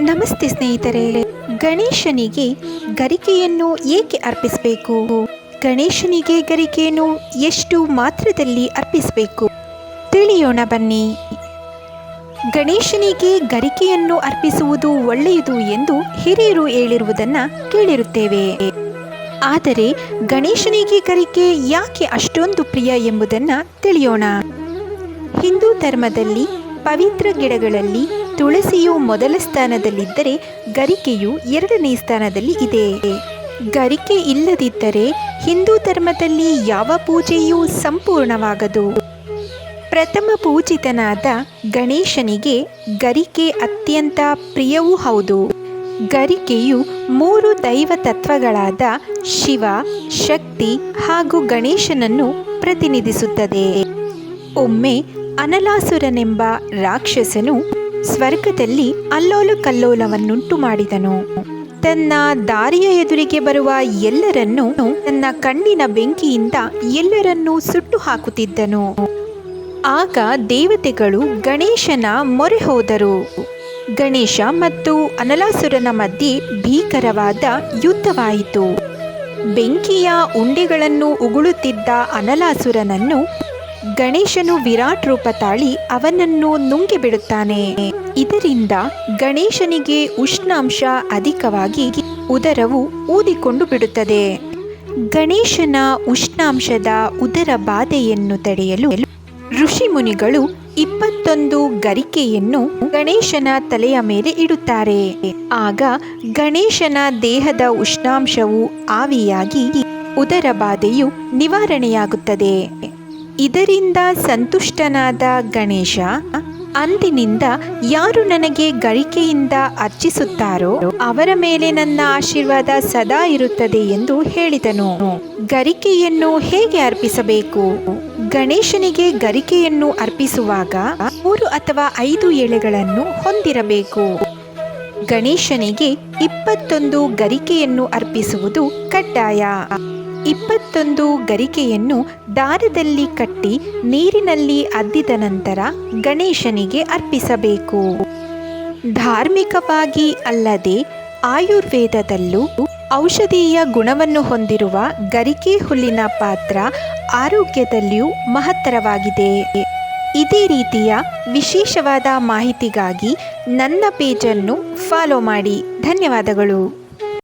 ನಮಸ್ತೆ ಸ್ನೇಹಿತರೆ. ಗಣೇಶನಿಗೆ ಗರಿಕೆಯನ್ನು ಏಕೆ ಅರ್ಪಿಸಬೇಕು? ಗಣೇಶನಿಗೆ ಗರಿಕೆಯನ್ನು ಎಷ್ಟು ಮಾತ್ರದಲ್ಲಿ ಅರ್ಪಿಸಬೇಕು? ತಿಳಿಯೋಣ ಬನ್ನಿ. ಗಣೇಶನಿಗೆ ಗರಿಕೆಯನ್ನು ಅರ್ಪಿಸುವುದು ಒಳ್ಳೆಯದು ಎಂದು ಹಿರಿಯರು ಹೇಳಿರುವುದನ್ನು ಕೇಳಿರುತ್ತೇವೆ. ಆದರೆ ಗಣೇಶನಿಗೆ ಗರಿಕೆ ಯಾಕೆ ಅಷ್ಟೊಂದು ಪ್ರಿಯ ಎಂಬುದನ್ನು ತಿಳಿಯೋಣ. ಹಿಂದೂ ಧರ್ಮದಲ್ಲಿ ಪವಿತ್ರ ಗಿಡಗಳಲ್ಲಿ ತುಳಸಿಯು ಮೊದಲ ಸ್ಥಾನದಲ್ಲಿದ್ದರೆ ಗರಿಕೆಯು ಎರಡನೇ ಸ್ಥಾನದಲ್ಲಿ ಇದೆ. ಗರಿಕೆ ಇಲ್ಲದಿದ್ದರೆ ಹಿಂದೂ ಧರ್ಮದಲ್ಲಿ ಯಾವ ಪೂಜೆಯೂ ಸಂಪೂರ್ಣವಾಗದು. ಪ್ರಥಮ ಪೂಜಿತನಾದ ಗಣೇಶನಿಗೆ ಗರಿಕೆ ಅತ್ಯಂತ ಪ್ರಿಯವೂ ಹೌದು. ಗರಿಕೆಯು ಮೂರು ದೈವ ತತ್ವಗಳಾದ ಶಿವ, ಶಕ್ತಿ ಹಾಗೂ ಗಣೇಶನನ್ನು ಪ್ರತಿನಿಧಿಸುತ್ತದೆ. ಒಮ್ಮೆ ಅನಲಾಸುರನೆಂಬ ರಾಕ್ಷಸನು ಸ್ವರ್ಗದಲ್ಲಿ ಅಲ್ಲೋಲು ಕಲ್ಲೋಲವನ್ನುಂಟು ಮಾಡಿದನು. ತನ್ನ ದಾರಿಯ ಎದುರಿಗೆ ಬರುವ ಎಲ್ಲರನ್ನೂ ತನ್ನ ಕಣ್ಣಿನ ಬೆಂಕಿಯಿಂದ ಎಲ್ಲರನ್ನೂ ಸುಟ್ಟು ಹಾಕುತ್ತಿದ್ದನು. ಆಗ ದೇವತೆಗಳು ಗಣೇಶನ ಮೊರೆ ಹೋದರು. ಗಣೇಶ ಮತ್ತು ಅನಲಾಸುರನ ಮಧ್ಯೆ ಭೀಕರವಾದ ಯುದ್ಧವಾಯಿತು. ಬೆಂಕಿಯ ಉಂಡೆಗಳನ್ನು ಉಗುಳುತ್ತಿದ್ದ ಅನಲಾಸುರನನ್ನು ಗಣೇಶನು ವಿರಾಟ್ ರೂಪ ತಾಳಿ ಅವನನ್ನು ನುಂಗಿಬಿಡುತ್ತಾನೆ. ಇದರಿಂದ ಗಣೇಶನಿಗೆ ಉಷ್ಣಾಂಶ ಅಧಿಕವಾಗಿ ಉದರವು ಊದಿಕೊಂಡು ಬಿಡುತ್ತದೆ. ಗಣೇಶನ ಉಷ್ಣಾಂಶದ ಉದರ ಬಾಧೆಯನ್ನು ತಡೆಯಲು ಋಷಿಮುನಿಗಳು ಇಪ್ಪತ್ತೊಂದು ಗರಿಕೆಯನ್ನು ಗಣೇಶನ ತಲೆಯ ಮೇಲೆ ಇಡುತ್ತಾರೆ. ಆಗ ಗಣೇಶನ ದೇಹದ ಉಷ್ಣಾಂಶವು ಆವಿಯಾಗಿ ಉದರ ಬಾಧೆಯು ನಿವಾರಣೆಯಾಗುತ್ತದೆ. ಇದರಿಂದ ಸಂತುಷ್ಟನಾದ ಗಣೇಶ ಅಂದಿನಿಂದ ಯಾರು ನನಗೆ ಗರಿಕೆಯಿಂದ ಅರ್ಚಿಸುತ್ತಾರೋ ಅವರ ಮೇಲೆ ನನ್ನ ಆಶೀರ್ವಾದ ಸದಾ ಇರುತ್ತದೆ ಎಂದು ಹೇಳಿದನು. ಗರಿಕೆಯನ್ನು ಹೇಗೆ ಅರ್ಪಿಸಬೇಕು? ಗಣೇಶನಿಗೆ ಗರಿಕೆಯನ್ನು ಅರ್ಪಿಸುವಾಗ ಮೂರು ಅಥವಾ ಐದು ಎಳೆಗಳನ್ನು ಹೊಂದಿರಬೇಕು. ಗಣೇಶನಿಗೆ ಇಪ್ಪತ್ತೊಂದು ಗರಿಕೆಯನ್ನು ಅರ್ಪಿಸುವುದು ಕಡ್ಡಾಯ. ಇಪ್ಪತ್ತೊಂದು ಗರಿಕೆಯನ್ನು ದಾರದಲ್ಲಿ ಕಟ್ಟಿ ನೀರಿನಲ್ಲಿ ಅದ್ದಿದ ನಂತರ ಗಣೇಶನಿಗೆ ಅರ್ಪಿಸಬೇಕು. ಧಾರ್ಮಿಕವಾಗಿ ಅಲ್ಲದೆ ಆಯುರ್ವೇದದಲ್ಲೂ ಔಷಧೀಯ ಗುಣವನ್ನು ಹೊಂದಿರುವ ಗರಿಕೆ ಹುಲ್ಲಿನ ಪಾತ್ರ ಆರೋಗ್ಯದಲ್ಲಿಯೂ ಮಹತ್ತರವಾಗಿದೆ. ಇದೇ ರೀತಿಯ ವಿಶೇಷವಾದ ಮಾಹಿತಿಗಾಗಿ ನನ್ನ ಪೇಜನ್ನು ಫಾಲೋ ಮಾಡಿ. ಧನ್ಯವಾದಗಳು.